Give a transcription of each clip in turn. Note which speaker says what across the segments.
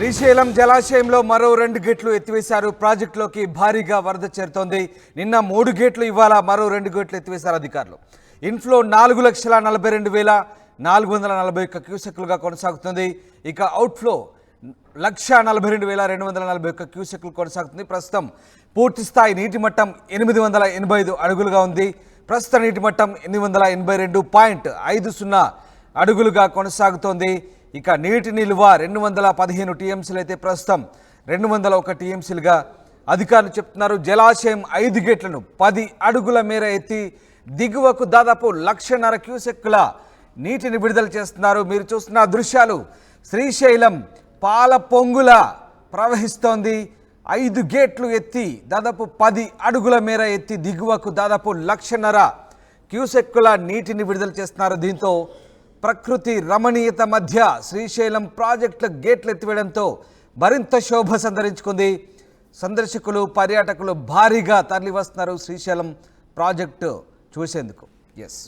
Speaker 1: శ్రీశైలం జలాశయంలో మరో రెండు గేట్లు ఎత్తివేశారు. ప్రాజెక్టులోకి భారీగా వరద చేరుతోంది. నిన్న మూడు గేట్లు ఇవాళ మరో రెండు గేట్లు ఎత్తివేశారు అధికారులు. ఇన్ఫ్లో నాలుగు లక్షల నలభై రెండు వేల నాలుగు వందల నలభై ఒక్క క్యూసెక్లుగా కొనసాగుతుంది. ఇక అవుట్ఫ్లో లక్ష నలభై రెండు వేల రెండు వందల నలభై ఒక్క క్యూసెక్లు కొనసాగుతుంది. ప్రస్తుతం పూర్తి స్థాయి నీటి మట్టం ఎనిమిది వందల ఎనభై ఐదు అడుగులుగా ఉంది. ప్రస్తుత నీటి మట్టం ఎనిమిది వందల ఎనభై రెండు పాయింట్ ఐదు సున్నా అడుగులుగా కొనసాగుతోంది. ఇక నీటి నిల్వ రెండు వందల పదిహేను టీఎంసీలు అయితే ప్రస్తుతం రెండు వందల ఒక టీఎంసీలుగా అధికారులు చెప్తున్నారు. జలాశయం ఐదు గేట్లను పది అడుగుల మేర ఎత్తి దిగువకు దాదాపు లక్షన్నర క్యూసెక్కుల నీటిని విడుదల చేస్తున్నారు. మీరు చూస్తున్న దృశ్యాలు శ్రీశైలం పాల పొంగుల ప్రవహిస్తోంది. ఐదు గేట్లు ఎత్తి దాదాపు పది అడుగుల మేర ఎత్తి దిగువకు దాదాపు లక్షన్నర క్యూసెక్కుల నీటిని విడుదల చేస్తున్నారు. దీంతో ప్రకృతి రమణీయత మధ్య శ్రీశైలం ప్రాజెక్టుల గేట్లు ఎత్తివేయడంతో మరింత శోభ సంతరించుకుంది సందర్శకులు పర్యాటకులు భారీగా తరలి వస్తున్నారు శ్రీశైలం ప్రాజెక్టు చూసేందుకు. ఎస్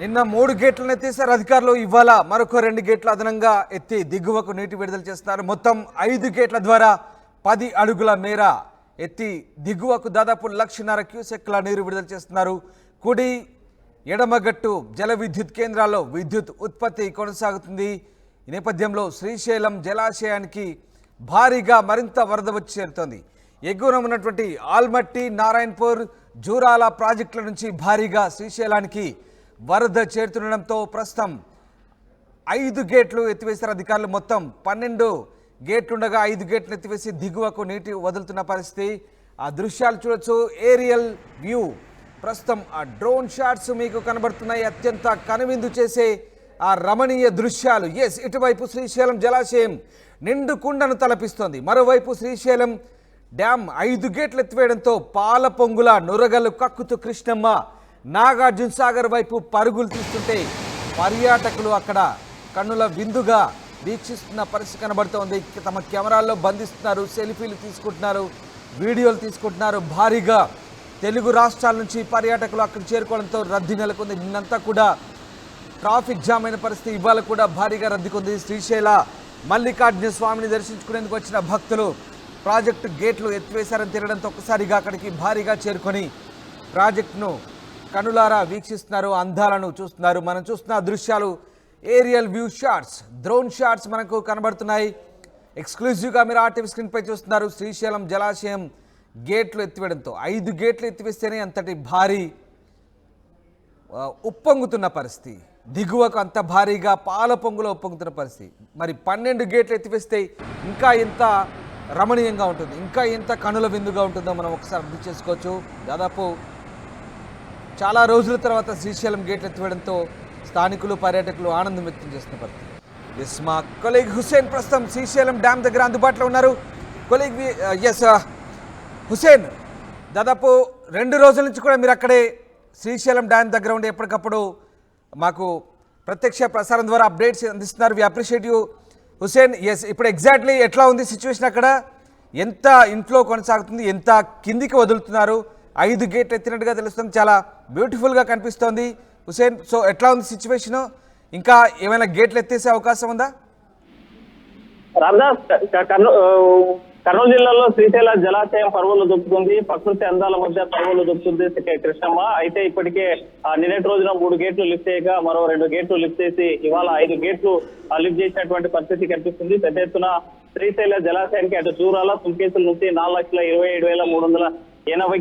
Speaker 1: నిన్న మూడు గేట్లను ఎత్తేసారు అధికారులు. ఇవాళ మరొక రెండు గేట్లు అదనంగా ఎత్తి దిగువకు నీటి విడుదల చేస్తున్నారు. మొత్తం ఐదు గేట్ల ద్వారా పది అడుగుల మేర ఎత్తి దిగువకు దాదాపు లక్షన్నర క్యూసెక్ల నీరు విడుదల చేస్తున్నారు. కుడి ఎడమగట్టు జల విద్యుత్ కేంద్రాల్లో విద్యుత్ ఉత్పత్తి కొనసాగుతుంది. ఈ నేపథ్యంలో శ్రీశైలం జలాశయానికి భారీగా మరింత వరద వచ్చి చేరుతోంది. ఎగువన ఉన్నటువంటి ఆల్మట్టి నారాయణపూర్ జూరాల ప్రాజెక్టుల నుంచి భారీగా శ్రీశైలానికి వరద చేరుతుండడంతో ప్రస్తుతం ఐదు గేట్లు ఎత్తివేశారు అధికారులు మొత్తం. పన్నెండు గేట్లుండగా ఐదు గేట్లు ఎత్తివేసి దిగువకు నీటి వదులుతున్న పరిస్థితి. ఆ దృశ్యాలు చూడొచ్చు. Aerial view. ప్రస్తుతం ఆ డ్రోన్ షాట్స్ మీకు కనబడుతున్నాయి. అత్యంత కనువిందు చేసే ఆ రమణీయ దృశ్యాలు. ఎస్ ఇటువైపు శ్రీశైలం జలాశయం నిండు కుండను తలపిస్తోంది. మరోవైపు శ్రీశైలం డ్యామ్ ఐదు గేట్లు ఎత్తివేయడంతో పాల పొంగుల నురగలు కక్కుతూ కృష్ణమ్మ నాగార్జున సాగర్ వైపు పరుగులు తీస్తుంటే పర్యాటకులు అక్కడ కన్నుల విందుగా వీక్షిస్తున్న పరిస్థితి కనబడుతోంది. తమ కెమెరాల్లో బంధిస్తున్నారు సెల్ఫీలు తీసుకుంటున్నారు వీడియోలు తీసుకుంటున్నారు. భారీగా తెలుగు రాష్ట్రాల నుంచి పర్యాటకులు అక్కడ చేరుకోవడంతో రద్దీ నెలకొంది. నిన్నంతా కూడా ట్రాఫిక్ జామ్ అయిన పరిస్థితి ఇవాళ కూడా భారీగా రద్దీకుంది. శ్రీశైల మల్లికార్జున స్వామిని దర్శించుకునేందుకు వచ్చిన భక్తులు ప్రాజెక్టు గేట్లు ఎత్తివేశారని తిరగడంతో ఒక్కసారిగా అక్కడికి భారీగా చేరుకొని ప్రాజెక్టును కనులారా వీక్షిస్తున్నారు అందాలను చూస్తున్నారు. మనం చూస్తున్న దృశ్యాలు aerial view shots drone shots మనకు కనబడుతున్నాయి. ఎక్స్క్లూజివ్గా మీరు ఆర్టీవీ స్క్రీన్పై చూస్తున్నారు. శ్రీశైలం జలాశయం గేట్లు ఎత్తివేయడంతో. ఐదు గేట్లు ఎత్తివేస్తేనే అంతటి భారీ ఉప్పొంగుతున్న పరిస్థితి. దిగువకు అంత భారీగా పాల పొంగులో ఉప్పొంగుతున్న పరిస్థితి. మరి పన్నెండు గేట్లు ఎత్తివేస్తే ఇంకా ఎంత రమణీయంగా ఉంటుంది? ఇంకా ఎంత కనుల విందుగా ఉంటుందో మనం ఒకసారి అర్థం చేసుకోవచ్చు. దాదాపు చాలా రోజుల తర్వాత శ్రీశైలం గేట్లు ఎత్తివేయడంతో స్థానికులు పర్యాటకులు ఆనందం వ్యక్తం చేస్తున్న పరిస్థితి. ఎస్ మా కొలీగ్ హుసేన్ ప్రస్తుతం శ్రీశైలం డ్యామ్ దగ్గర అందుబాటులో ఉన్నారు. కొలీగ్ ఎస్ హుసేన్ దాదాపు రెండు రోజుల నుంచి కూడా మీరు అక్కడే శ్రీశైలం డ్యామ్ దగ్గర ఉండి ఎప్పటికప్పుడు మాకు ప్రత్యక్ష ప్రసారం ద్వారా అప్డేట్స్ అందిస్తున్నారు. We appreciate you Hussain yes ఇప్పుడు ఎగ్జాక్ట్లీ ఎట్లా ఉంది సిచ్యువేషన్ అక్కడ? ఎంత ఇంట్లో కొనసాగుతుంది? ఎంత కిందికి వదులుతున్నారు? ఐదు గేట్లు ఎత్తినట్టుగా తెలుస్తుంది. చాలా బ్యూటిఫుల్గా కనిపిస్తోంది. హుసేన్ సో ఎట్లా ఉంది సిచ్యువేషను ఇంకా ఏమైనా గేట్లు ఎత్తేసే అవకాశం ఉందా?
Speaker 2: రామదాస్ కర్నూ- కర్నూలు జిల్లాలో శ్రీశైల జలాశయం పరువులు దొక్కుతుంది ప్రకృతి అందాల మధ్య పరువులు దొక్కుతుంది కృష్ణమ్మ. అయితే ఇప్పటికే నిన్నటి రోజున మూడు గేట్లు లిఫ్ట్ చేయగా మరో రెండు గేట్లు లిఫ్ట్ చేసి ఇవాళ ఐదు గేట్లు లిఫ్ట్ చేసినటువంటి పరిస్థితి కనిపిస్తుంది. పెద్ద ఎత్తున శ్రీశైల జలాశయానికి అటు చూరాల సుంకేసుల నుంచి నాలుగు లక్షల ఇరవై ఏడు వేల మూడు వందల ఎనభై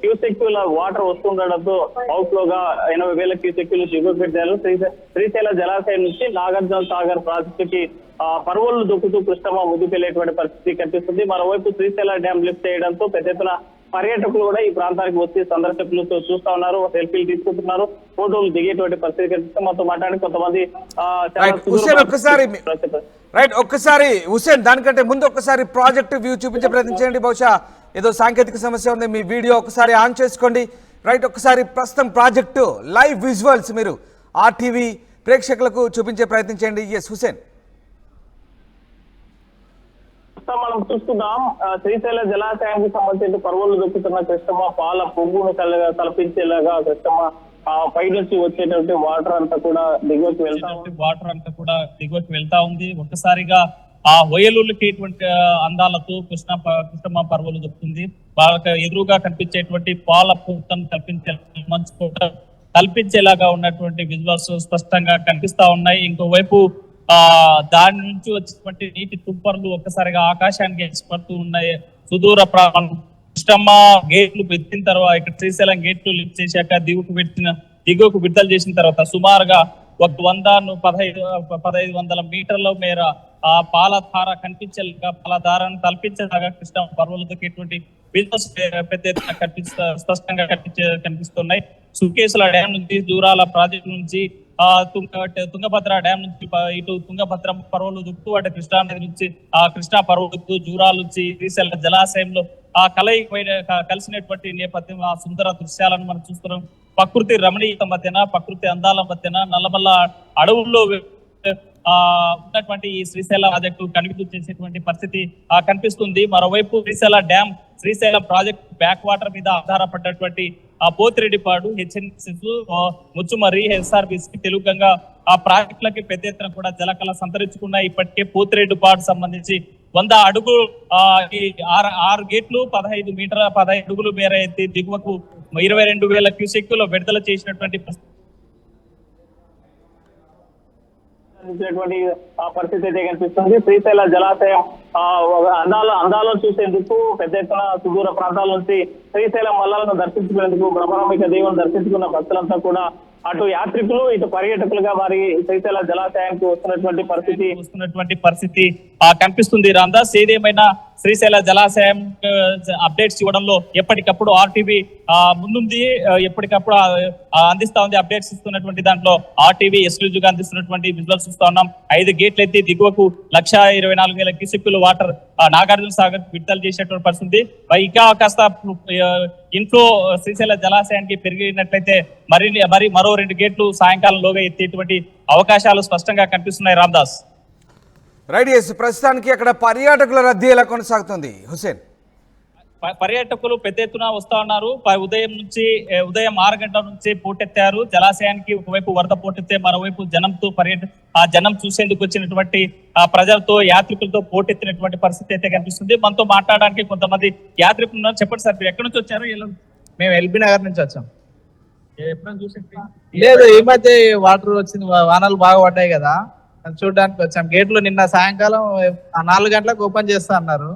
Speaker 2: క్యూసెక్యుల వాటర్ వస్తుండడంతో అవుట్గా ఎనభై వేల క్యూసెక్యులు దిగువ పెట్టారు శ్రీశైల జలాశయం నుంచి నాగార్జున సాగర్ ప్రాజెక్టుకి పరువులు దొక్కుతూ కృష్ణమ్మ ముందుకెళ్ళేటువంటి పరిస్థితి కనిపిస్తుంది. మరోవైపు శ్రీశైల డ్యామ్ లిఫ్ట్ చేయడంతో పెద్ద ఎత్తున పర్యాటకులు కూడా ఈ ప్రాంతానికి వచ్చి సందర్శకులు చూస్తా ఉన్నారు సెల్ఫీలు తీసుకుంటున్నారు ఫోటోలు దిగేటువంటి పరిస్థితి కనిపిస్తుంది. మొత్తం మాట్లాడి కొంతమంది
Speaker 1: ఒక్కసారి రైట్ ఒక్కసారి హుసేన్ దానికంటే ముందు ఒక్కసారి ప్రాజెక్ట్ వ్యూ చూపించే ప్రయత్నం చేయండి. బహుశా ఏదో సాంకేతిక సమస్య ఉంది మీ వీడియో ఒకసారి ఆన్ చేసుకోండి. రైట్ ఒకసారి ప్రస్తుతం ప్రాజెక్టు లైవ్ విజువల్స్ మీరు ఆర్టీవీ ప్రేక్షకులకు చూపించే ప్రయత్నం చేయండి. ఎస్ హుసేన్
Speaker 2: సో మనం చూస్తున్నాం శ్రీశైల జలాశయానికి సంబంధించి పరువులు దొక్కుతున్న కృష్ణమ్మ పాల పొంగును కల్పించేలాగా కృష్ణమ్మ ఆ పై నుంచి వచ్చేటువంటి వాటర్ అంతా కూడా దిగువకి వెళ్తా ఉంది.
Speaker 3: వాటర్ అంతా కూడా దిగువకి వెళ్తా ఉంది. ఒక్కసారిగా ఆ హొయలులకి ఇటువంటి అందాలతో కృష్ణ కృష్ణమ్మ పర్వలు దొరుకుతుంది వాళ్ళకి ఎదురుగా కనిపించేటువంటి పాల పూతను కల్పించే మంచు పూట కల్పించేలాగా ఉన్నటువంటి విజువల్స్ స్పష్టంగా కనిపిస్తా ఉన్నాయి. ఇంకోవైపు ఆ దాని నుంచి వచ్చినటువంటి నీటి తుంపర్లు ఒక్కసారిగా ఆకాశానికి ఎగిసిపడుతూ ఉన్నాయి. సుదూర ప్రాంతం. కృష్ణమ్మ గేట్లు పెట్టిన తర్వాత ఇక్కడ శ్రీశైలం గేట్లు లిఫ్ట్ చేశాక దిగుకు పెట్టిన దిగువకు విడుదల చేసిన తర్వాత సుమారుగా ఒక వంద పదహైదు పదహైదు వందల మీటర్ల మేర ఆ పాలధార కనిపించేలాగా పాలధారను తలపించేలాగా కృష్ణ పర్వలు ఎటువంటి బిజినెస్ పెద్ద ఎత్తున కనిపిస్తా స్పష్టంగా కనిపించే కనిపిస్తున్నాయి. సుకేసుల డ్యాం నుంచి దూరాల ప్రాజెక్ట్ నుంచి తుంగ తుంగభద్ర డ్యామ్ నుంచి ఇటు తుంగభద్ర పర్వలు దుక్కు అటు కృష్ణా నది నుంచి ఆ కృష్ణా పర్వలు జూరాల నుంచి శ్రీశైల జలాశయంలో ఆ కలయి కలిసినటువంటి నేపథ్యం ఆ సుందర దృశ్యాలను మనం చూస్తున్నాం. ప్రకృతి రమణీయత మధ్యన ప్రకృతి అందాల మధ్యన నల్లమల్ల అడవుల్లో ఉన్నటువంటి ఈ శ్రీశైల ప్రాజెక్టు కనువిందు చేసేటువంటి పరిస్థితి కనిపిస్తుంది. మరోవైపు Srisaila dam Srisailam project back water మీద ఆధారపడ్డటువంటి ఆ పోతిరెడ్డిపాడు హెచ్ఎన్సిస్ ముచ్చుమర్రి ఎస్ఆర్బిసి తెలుగుగా ఆ ప్రాజెక్టులకి పెద్ద ఎత్తున కూడా జలకళ సంతరించుకున్నాయి. ఇప్పటికే పోతిరెడ్డిపాడు సంబంధించి వంద అడుగు ఆ ఈ ఆరు ఆరు గేట్లు పదహైదు మీటర్ల పదహైదు అడుగులు మేర ఎత్తి దిగువకు ఇరవై రెండు వేల క్యూసెక్కులు విడుదల చేసినటువంటి పరిస్థితి
Speaker 2: పరిస్థితి అయితే కనిపిస్తుంది. శ్రీశైల జలాశయం అందాల అందాలను చూసేందుకు పెద్ద ఎత్తున సుదూర ప్రాంతాల నుంచి శ్రీశైలం మల్లాలను దర్శించుకునేందుకు బ్రహ్మరామిక దేవుని దర్శించుకున్న భక్తులంతా కూడా అటు యాత్రికులు ఇటు పర్యాటకులుగా వారి శ్రీశైల జలాశయానికి వస్తున్నటువంటి పరిస్థితి.
Speaker 3: వస్తున్నటువంటి పరిస్థితి ఆ కనిపిస్తుంది రాందాస్ ఏదేమైనా శ్రీశైల జలాశయం అప్డేట్స్ ఇవ్వడంలో ఎప్పటికప్పుడు ఆర్టీవీ ముందుంది. ఎప్పటికప్పుడు అందిస్తా ఉంది అప్డేట్స్ ఇస్తున్నటువంటి దాంట్లో ఆర్టీవీ ఎక్స్క్లూజివ్గా అందిస్తున్నటువంటి విజువల్స్ ఇస్తా ఉన్నాం. ఐదు గేట్లు ఎత్తి దిగువకు లక్ష ఇరవై నాలుగు వేల క్యూసెక్కులు వాటర్ నాగార్జున సాగర్ విడుదల చేసేటువంటి పరిస్థితి మరి ఇంకా కాస్త ఇంట్లో ఇన్ఫ్లో శ్రీశైల జలాశయానికి పెరిగినట్లయితే మరి మరి మరో రెండు గేట్లు సాయంకాలంలోగా ఎత్తేటువంటి అవకాశాలు స్పష్టంగా కనిపిస్తున్నాయి రామ్దాస్.
Speaker 1: రైట్ ఎస్ ప్రస్తుతానికి అక్కడ పర్యాటకుల రద్దీ ఎలా కొనసాగుతుంది? హుసేన్
Speaker 3: పర్యాటకులు పెద్ద ఎత్తున వస్తా ఉన్నారు. ప- ఉదయం నుంచి ఉదయం ఆరు గంటల నుంచి పోటెత్తారు. జలాశయానికి ఒకవైపు వరద పోటెత్తే మరోవైపు జనంతో పర్యట ఆ జనం చూసేందుకు వచ్చినటువంటి ఆ ప్రజలతో యాత్రికులతో పోటెత్తినటువంటి పరిస్థితి అయితే కనిపిస్తుంది. మనతో మాట్లాడడానికి కొంతమంది యాత్రికులు ఉన్నారు. చెప్పండి సార్ మీరు ఎక్కడి నుంచి వచ్చారు? ఎలా-
Speaker 4: మేము ఎల్బీ నగర్ నుంచి వచ్చాం. లేదు ఈ మధ్య వాటర్ వచ్చింది వానలు బాగా పడ్డాయి కదా. చూడడానికి వచ్చాం గేట్లు నిన్న సాయంకాలం ఆ నాలుగు గంటలకు ఓపెన్ చేస్తా అన్నారు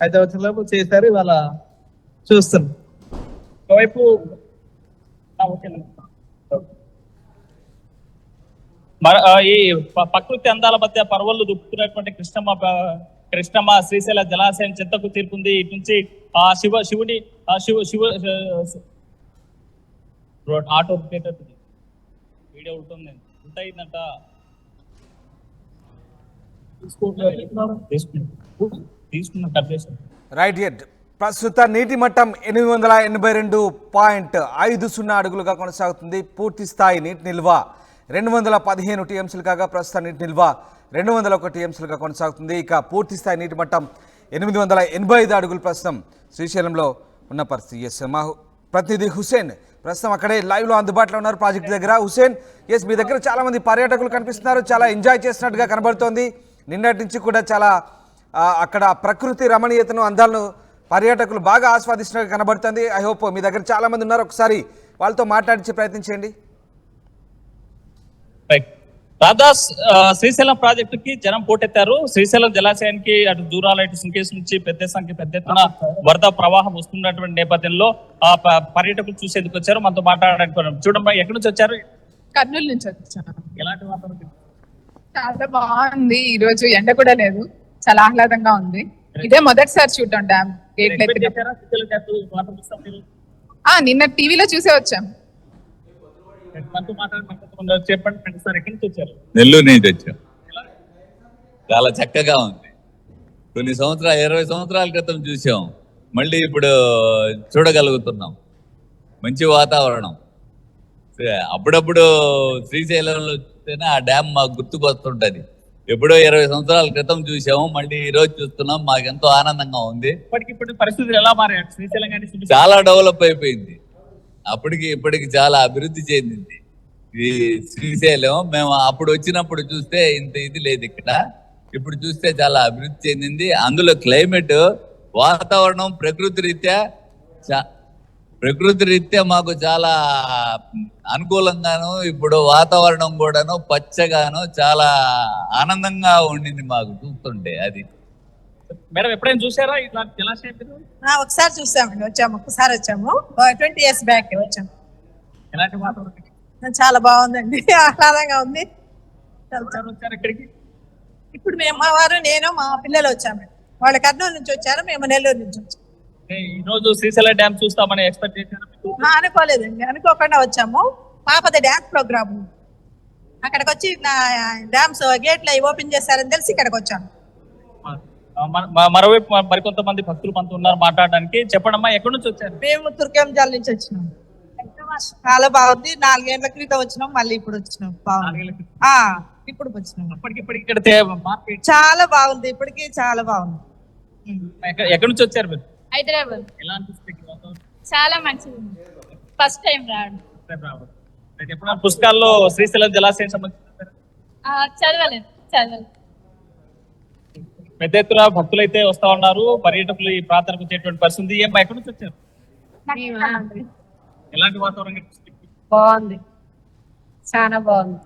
Speaker 4: అయితే వచ్చేలోపు చేశారు ఇవాళ చూస్తున్నాం
Speaker 3: ఒకవైపు ఈ ప్రకృతి అందాల మధ్య పర్వళ్ళు దుక్కుతున్నటువంటి కృష్ణమ్మ కృష్ణమ్మ శ్రీశైల జలాశయం చెత్తకు తీరుకుంది ఇటు నుంచి ఆ శివ శివుని ఆ Shiva Shiva road auto video ఉంటుంది ఉంటాయిందంట తీసుకున్నా
Speaker 1: రైట్ ఎట్ ప్రస్తుత నీటి మట్టం ఎనిమిది వందల ఎనభై రెండు పాయింట్ ఐదు సున్నా అడుగులుగా కొనసాగుతుంది. పూర్తి స్థాయి నీటి నిల్వ రెండు వందల పదిహేను టీఎంసీలు కాగా ప్రస్తుత నీటి నిల్వ రెండు వందల ఒక టీఎంసీలుగా కొనసాగుతుంది. ఇక పూర్తి స్థాయి నీటి మట్టం ఎనిమిది వందల ఎనభై ఐదు అడుగులు ప్రస్తుతం శ్రీశైలంలో ఉన్న పరిస్థితి. ఎస్ మా ప్రతినిధి హుసేన్ ప్రస్తుతం అక్కడే లైవ్లో అందుబాటులో ఉన్నారు ప్రాజెక్ట్ దగ్గర. హుసేన్ ఎస్ మీ దగ్గర చాలా మంది పర్యాటకులు కనిపిస్తున్నారు. చాలా ఎంజాయ్ చేసినట్టుగా కనబడుతోంది. నిన్నటి నుంచి కూడా చాలా అక్కడ ప్రకృతి రమణీయతను అందాలను పర్యాటకులు బాగా ఆస్వాదిస్తున్నట్టు కనబడుతుంది. ఐ హోప్ మీ దగ్గర చాలా మంది ఉన్నారు. ఒకసారి వాళ్ళతో మాట్లాడించే ప్రయత్నం చేయండి.
Speaker 3: రైట్ రాధాస్ ఆ, శ్రీశైలం ప్రాజెక్టు కి జనం పోటెత్తారు. శ్రీశైలం జలాశయానికి అటు దూరాల ఇటు సుంకేస్ నుంచి పెద్ద సంఖ్య పెద్ద ఎత్తున వరద ప్రవాహం వస్తున్నటువంటి నేపథ్యంలో ఆ పర్యాటకులు చూసేందుకు వచ్చారు. మనతో మాట్లాడడానికి వచ్చారు. చూడమ్మా ఎక్కడి నుంచి వచ్చారు?
Speaker 5: కర్నూలు నుంచి వచ్చాను
Speaker 3: ఎలాంటి వాతావరణం?
Speaker 5: చాలా బాగుంది. ఈ రోజు ఎండ కూడా లేదు. చాలా ఆహ్లాదంగా ఉంది. ఇదే మొదటిసారి చూడటం డ్యామ్.
Speaker 3: మీరు
Speaker 5: ఆ నిన్న టీవీలో చూసే వచ్చాం.
Speaker 6: నెల్లూరు నుంచి వచ్చాం. చాలా చక్కగా ఉంది. కొన్ని సంవత్సరాలు ఇరవై సంవత్సరాల క్రితం చూసాం. మళ్ళీ ఇప్పుడు చూడగలుగుతున్నాం. మంచి వాతావరణం. అప్పుడప్పుడు శ్రీశైలంలో చూస్తేనే ఆ డ్యామ్ మాకు గుర్తుకు వస్తుంటది ఎప్పుడో ఇరవై సంవత్సరాల క్రితం చూసాము మళ్ళీ ఈ రోజు చూస్తున్నాం మాకు ఎంతో ఆనందంగా ఉంది.
Speaker 3: ఇప్పటికిప్పుడు పరిస్థితులు ఎలా మారాయి? శ్రీశైలం కానీ సుందర-
Speaker 6: చాలా డెవలప్ అయిపోయింది. అప్పటికి ఇప్పటికి చాలా అభివృద్ధి చెందింది. ఈ శ్రీశైలం మేము అప్పుడు వచ్చినప్పుడు చూస్తే ఇంత ఇది లేదు ఇక్కడ. ఇప్పుడు చూస్తే చాలా అభివృద్ధి చెందింది. అందులో క్లైమేట్ వాతావరణం ప్రకృతి రీత్యా ప్రకృతి రీత్యా మాకు చాలా అనుకూలంగాను ఇప్పుడు వాతావరణం కూడాను పచ్చగాను చాలా ఆనందంగా ఉండింది మాకు చూస్తుంటే అది.
Speaker 3: మేడం ఎప్పుడైనా చూసారా ఇట్లాంటి జలాశయం
Speaker 7: ఒకసారి చూసామండి వచ్చాము ఒకసారి వచ్చాము. ట్వంటీ ఇయర్స్ బ్యాక్ వచ్చాము
Speaker 3: ఎలాంటి వాతావరణం?
Speaker 7: చాలా బాగుందండి. ఆహ్లాదంగా ఉంది. చాలా
Speaker 3: ఎవరు వచ్చారు ఇక్కడికి?
Speaker 7: ఇప్పుడు మేము మా వారు నేను మా పిల్లలు వచ్చాము. వాళ్ళు కర్నూలు నుంచి వచ్చారు మేము నెల్లూరు నుంచి వచ్చాము
Speaker 3: ఈ రోజు శ్రీశైలం డ్యామ్ చూస్తామని ఎక్స్పెక్ట్ చేశారు?
Speaker 7: ఆ, అనుకోలేదండి. అనుకోకుండా వచ్చాము. పాపది డ్యాన్స్ ప్రోగ్రామ్. అక్కడికి వచ్చి నా డ్యామ్స్ గేట్లు అవి ఓపెన్ చేశారని తెలిసి ఇక్కడికి
Speaker 3: మ- మరోవైపు మరికొంతమంది భక్తులు మనతో ఉన్నారు మాట్లాడడానికి. చెప్పండమ్మా ఎక్కడి నుంచి వచ్చారు?
Speaker 7: మేము తుర్కేంజాల నుంచి వచ్చినాం. చాలా బాగుంది. నాలుగేళ్ళ క్రితం వచ్చినాం మళ్ళీ ఇప్పుడు వచ్చినాం. బాగుంది. ఇప్పుడు వచ్చినాం.
Speaker 3: అప్పటికిప్పటికి ఇక్కడ
Speaker 7: చాలా బాగుంది. ఇప్పటికి చాలా బాగుంది.
Speaker 3: ఎక్క- ఎక్కడి నుంచి వచ్చారు మీరు?
Speaker 8: హైదరాబాద్? చాలా మంచిది ఫస్ట్ టైం రావడం.
Speaker 3: పుస్తకాల్లో శ్రీశైలం జలాశయం సంబంధించిన
Speaker 8: ఆ, చదవలేదు చదవలేదు.
Speaker 3: పెద్ద ఎత్తున భక్తులైతే వస్తా ఉన్నారు. పర్యాటకులు ఈ ప్రాంతానికి వచ్చేటువంటి పరిస్థితి. ఏమ్మా ఎక్కడి నుంచి వచ్చారు? ఎలాంటి వాతావరణం?
Speaker 8: బాగుంది. చాలా బాగుంది.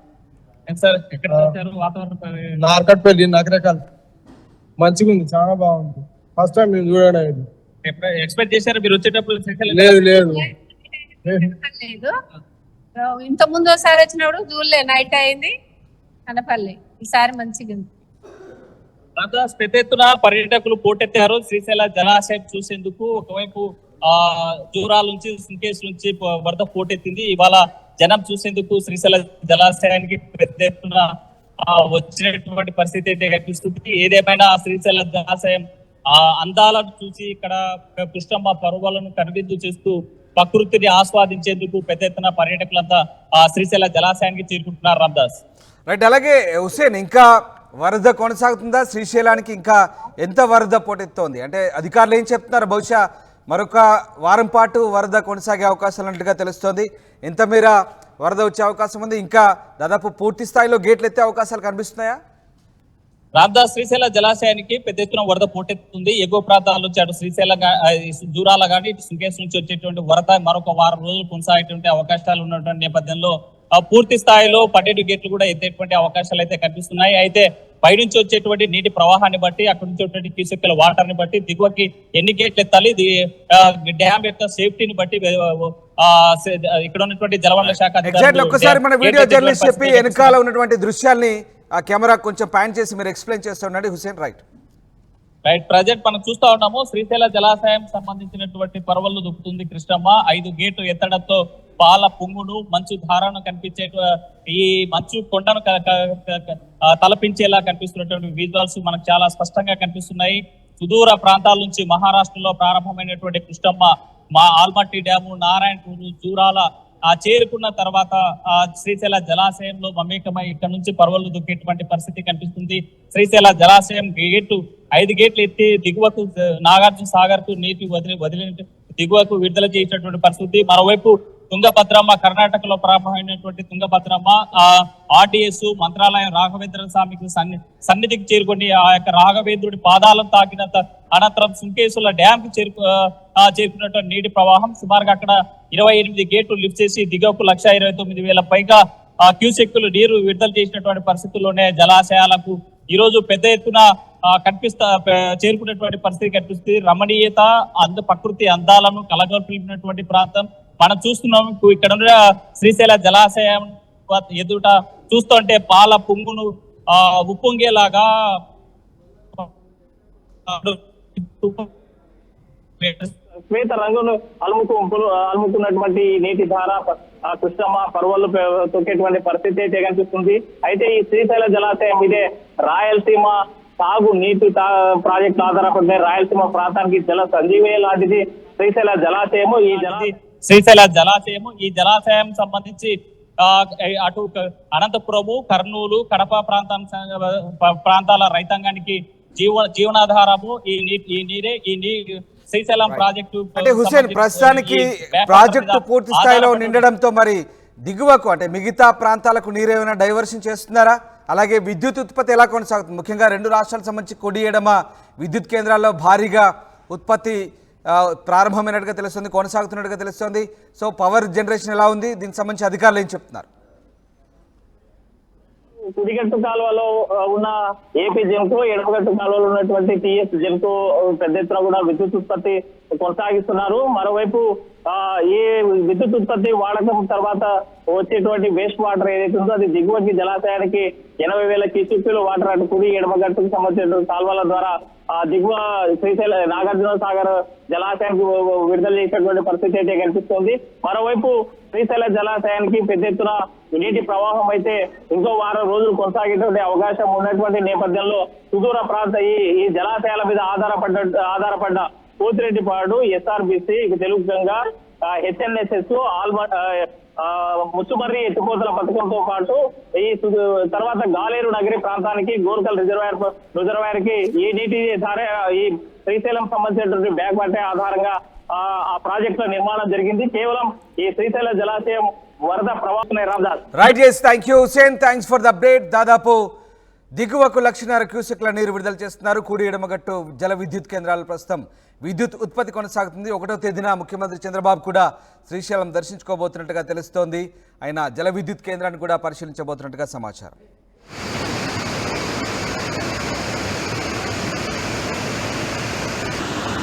Speaker 3: ఏం సార్ ఎక్కడ వచ్చారు? వాతావరణం
Speaker 9: నార్కట్పల్లి నగరకాల్. మంచిగా ఉంది చాలా బాగుంది. ఫస్ట్ టైం మేము చూడడం ఇది.
Speaker 3: ఎక్స్పెక్ట్ చేశారు మీరు వచ్చేటప్పుడు శ్రీశైలం
Speaker 9: లేదు లేదు.
Speaker 8: లేదు ఇంత ముందు ఒకసారి వచ్చినప్పుడు చూడలే నైట్ అయింది. కనపల్లి ఈసారి మంచిగా
Speaker 3: రామదాస్ పెద్ద ఎత్తున పర్యాటకులు పోటెత్తారు. శ్రీశైల జలాశయం చూసేందుకు ఒకవైపు ఆ దూరాల నుంచి సుంకేస్ నుంచి వరద పోటెత్తింది. ఇవాళ జనం చూసేందుకు శ్రీశైల జలాశయానికి పెద్ద ఎత్తున ఆ, వచ్చినటువంటి పరిస్థితి అయితే కనిపిస్తుంది. ఏదేమైనా శ్రీశైల జలాశయం ఆ అందాలను చూసి ఇక్కడ కృష్ణమ్మ పర్వాలను కనువిందు చేస్తూ ప్రకృతిని ఆస్వాదించేందుకు పెద్ద ఎత్తున పర్యాటకులంతా ఆ శ్రీశైల జలాశయానికి చేరుకుంటున్నారు రామదాస్.
Speaker 1: రైట్ అలాగే హుసేన్ ఇంకా వరద కొనసాగుతుందా? శ్రీశైలానికి ఇంకా ఎంత వరద పోటెత్తోంది? అంటే అధికారులు ఏం చెప్తున్నారు? బహుశా మరొక వారం పాటు వరద కొనసాగే అవకాశాలు ఉన్నట్టుగా తెలుస్తోంది. ఎంత మేర వరద వచ్చే అవకాశం ఉంది? ఇంకా దాదాపు పూర్తి స్థాయిలో గేట్లు ఎత్తే అవకాశాలు కనిపిస్తున్నాయా?
Speaker 3: రామదాస్ శ్రీశైల జలాశయానికి పెద్ద ఎత్తున వరద పోటెత్తుతుంది. ఎగువ ప్రాంతాల నుంచి అటు శ్రీశైల దూరాల కానీ ఇటు సుంకేస్ నుంచి వచ్చేటువంటి వరద మరొక వారం రోజులు కొనసాగేటువంటి అవకాశాలు ఉన్నటువంటి నేపథ్యంలో పూర్తి స్థాయిలో పన్నెండు గేట్లు కూడా ఎత్తేటువంటి అవకాశాలు అయితే కనిపిస్తున్నాయి. అయితే పైనుంచి వచ్చేటువంటి నీటి ప్రవాహాన్ని బట్టి అక్కడ నుంచి వచ్చేటువంటి క్యూసెక్కుల వాటర్ని బట్టి దిగువకి ఎన్ని గేట్లు ఎత్తాలి? డ్యామ్ యొక్క సేఫ్టీని బట్టి ఇక్కడ ఉన్నటువంటి జలవనరుల శాఖ అధికారులు
Speaker 1: ఒక్కసారి మన వీడియో జర్నలిస్ట్ చెప్పి వెనకాల ఉన్నటువంటి దృశ్యాల్ని ఆ కెమెరా కొంచెం ప్యాన్ చేసి మీరు ఎక్స్ప్లెయిన్ చేస్తూ ఉండండి. హుసేన్ రైట్.
Speaker 3: రైట్ ప్రజెంట్ మనం చూస్తా ఉన్నాము. శ్రీశైల జలాశయం సంబంధించినటువంటి పర్వలు దుక్కుతుంది కృష్ణమ్మ. ఐదు గేటు ఎత్తడంతో పాల పొంగును మంచు ధారను కనిపించే ఈ మంచు కొండను తలపించేలా కనిపిస్తున్నటువంటి విజువల్స్ మనకు చాలా స్పష్టంగా కనిపిస్తున్నాయి. సుదూర ప్రాంతాల నుంచి మహారాష్ట్రలో ప్రారంభమైనటువంటి కృష్ణమ్మ మా ఆల్మట్టి డ్యాము నారాయణపూర్ జూరాల ఆ చేరుకున్న తర్వాత ఆ శ్రీశైల జలాశయంలో మమేకమై ఇక్కడ నుంచి పర్వలు దుక్కేటువంటి పరిస్థితి కనిపిస్తుంది. శ్రీశైల జలాశయం గేటు ఐదు గేట్లు ఎత్తి దిగువకు నాగార్జున సాగర్కు నీటి వదిలి వదిలిన దిగువకు విడుదల చేసినటువంటి పరిస్థితి. మరోవైపు తుంగభద్రమ్మ కర్ణాటకలో ప్రారంభమైనటువంటి తుంగభద్రమ్మ ఆ ఆర్డిఎస్ మంత్రాలయం రాఘవేంద్ర స్వామికి సన్ని సన్నిధికి చేరుకొని ఆ యొక్క రాఘవేంద్రుడి పాదాలను తాకిన అనంతరం సుంకేసుల డ్యామ్కి చేరుకు చేరుకున్నటువంటి నీటి ప్రవాహం సుమారుగా అక్కడ ఇరవై ఎనిమిది గేట్లు లిఫ్ట్ చేసి దిగువకు లక్ష ఇరవై తొమ్మిది వేల పైగా ఆ క్యూసెక్కులు నీరు విడుదల చేసినటువంటి పరిస్థితుల్లోనే జలాశయాలకు ఈ రోజు పెద్ద ఎత్తున కనిపిస్తా చేరుకున్నటువంటి పరిస్థితి కనిపిస్తుంది. రమణీయత అంద ప్రకృతి అందాలను కలగొల్పినటువంటి ప్రాంతం. మనం చూస్తున్నాం ఇక్కడ ఉన్న శ్రీశైల జలాశయం ఎదుట చూస్తుంటే పాల పొంగును ఆ ఉప్పొంగేలాగా
Speaker 2: శ్వేత రంగును అలుముకు అలుముకున్నటువంటి నీటి ధార కృష్ణమ్మ పర్వలు తొక్కేటువంటి పరిస్థితి అయితే కనిపిస్తుంది. అయితే ఈ శ్రీశైల జలాశయం ఇదే రాయలసీమ సాగు నీటి ప్రాజెక్ట్ ప్రాజెక్టు ఆధారపడిన రాయలసీమ ప్రాంతానికి జల సంజీవే లాంటిది. శ్రీశైల జలాశయము ఈ జలా
Speaker 3: శ్రీశైల జలాశయము. ఈ జలాశయం సంబంధించి అటు అనంతపురము కర్నూలు కడప ప్రాంతం ప్రాంతాల రైతాంగానికి జీవ జీవనాధారము. ఈ నీ ఈ నీరే ఈ నీ శ్రీశైలం ప్రాజెక్టు
Speaker 1: అంటే హుసేన్ ప్రస్తుతానికి ప్రాజెక్టు పూర్తి స్థాయిలో నిండడంతో మరి దిగువకు అంటే మిగతా ప్రాంతాలకు నీరేమైనా డైవర్షన్ చేస్తున్నారా? అలాగే విద్యుత్ ఉత్పత్తి ఎలా కొనసాగుతుంది? ముఖ్యంగా రెండు రాష్ట్రాలకు సంబంధించి కొడి ఎడమ విద్యుత్ కేంద్రాల్లో భారీగా ఉత్పత్తి ప్రారంభమైనట్టుగా తెలుస్తుంది కొనసాగుతున్నట్టుగా తెలుస్తుంది. సో పవర్ జనరేషన్ ఎలా ఉంది? దీనికి సంబంధించి అధికారులు ఏం చెప్తున్నారు?
Speaker 2: కుడిగట్టు కాలువలో ఉన్న ఏపీ జెన్కో ఎడమగట్టు కాలువలో ఉన్నటువంటి టిఎస్ జెన్కో పెద్ద ఎత్తున కూడా విద్యుత్ ఉత్పత్తి కొనసాగిస్తున్నారు. మరోవైపు ఈ విద్యుత్ ఉత్పత్తి వాడకం తర్వాత వచ్చేటువంటి వేస్ట్ వాటర్ ఏదైతే ఉందో అది దిగువకి జలాశయానికి ఎనభై వేల కిసిపీలు వాటర్ అటు కుడి ఎడమగట్టుకు సంబంధించిన కాల్వల ద్వారా ఆ దిగువ శ్రీశైల నాగార్జున సాగర్ జలాశయానికి విడుదల చేసినటువంటి పరిస్థితి అయితే కనిపిస్తోంది. మరోవైపు శ్రీశైల జలాశయానికి పెద్ద ఎత్తున నీటి ప్రవాహం అయితే ఇంకో వారం రోజులు కొనసాగేటువంటి అవకాశం ఉన్నటువంటి నేపథ్యంలో సుదూర ప్రాంత ఈ జలాశయాల మీద ఆధారపడ్డ ఆధారపడ్డ పోతిరెడ్డిపాడు ఎస్ఆర్బిసి తెలుగు గంగా హెచ్ఎన్ఎస్ఎస్ ఆల్మ ముచ్చుమర్రి ఎత్తిపోతల పథకంతో పాటు ఈ తర్వాత గాలేరు నగరి ప్రాంతానికి గోర్కల్ రిజర్వాయర్ రిజర్వాయర్కి ఈ నీటి ధార ఈ శ్రీశైలం సంబంధించినటువంటి బ్యాక్ వాటర్ ఆధారంగా ఆ ఆ ప్రాజెక్టుల నిర్మాణం జరిగింది. కేవలం ఈ శ్రీశైల జలాశయం వరద ప్రవాహం Ramdas.
Speaker 1: Right thank you Hussain thanks for the update దాదాపు దిగువకు లక్షన్నర క్యూసెక్ల నీరు విడుదల చేస్తున్నారు. కూడి ఎడమగట్టు జల విద్యుత్ కేంద్రాలు ప్రస్తుతం విద్యుత్ ఉత్పత్తి కొనసాగుతుంది. ఒకటో తేదీన ముఖ్యమంత్రి చంద్రబాబు కూడా శ్రీశైలం దర్శించుకోబోతున్నట్టుగా తెలుస్తోంది. ఆయన జల విద్యుత్ కేంద్రాన్ని కూడా పరిశీలించబోతున్నట్టుగా సమాచారం.